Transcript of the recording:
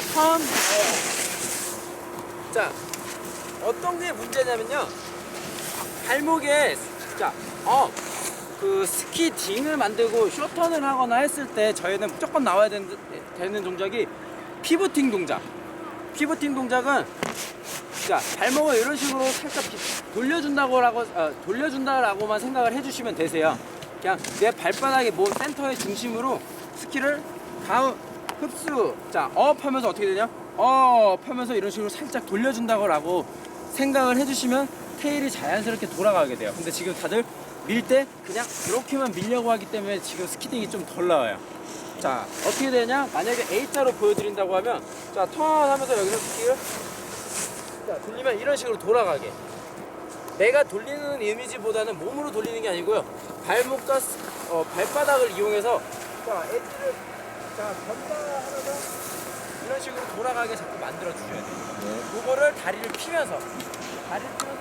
턴. 자, 어떤 게 문제냐면요. 발목에 자, 어, 그 스키 딩을 만들고 쇼턴을 하거나 했을 때 저희는 무조건 나와야 되는, 되는 동작이 피부팅 동작. 피부팅 동작은 자 발목을 이런 식으로 살짝 비- 돌려준다고라고 어, 돌려준다라고만 생각을 해주시면 되세요. 그냥 내 발바닥의 몸 센터의 중심으로 스키를 다음 흡수 자업 하면서 어떻게 되냐? 업 하면서 이런 식으로 살짝 돌려준다고라고 생각을 해주시면 테일이 자연스럽게 돌아가게 돼요. 근데 지금 다들 밀 때 그냥 이렇게만 밀려고 하기 때문에 지금 스키딩이 좀 덜 나와요. 자 어떻게 되냐? 만약에 A자로 보여드린다고 하면 자 턴 하면서 여기서 스키를 자, 돌리면 이런 식으로 돌아가게. 내가 돌리는 이미지보다는 몸으로 돌리는 게 아니고요. 발목과 스- 어, 발바닥을 이용해서 자, 엣지를 자, 건다 하면서 이런 식으로 돌아가게 자꾸 만들어 주셔야 돼요. 그거를 다리를 피면서 다리를 피면서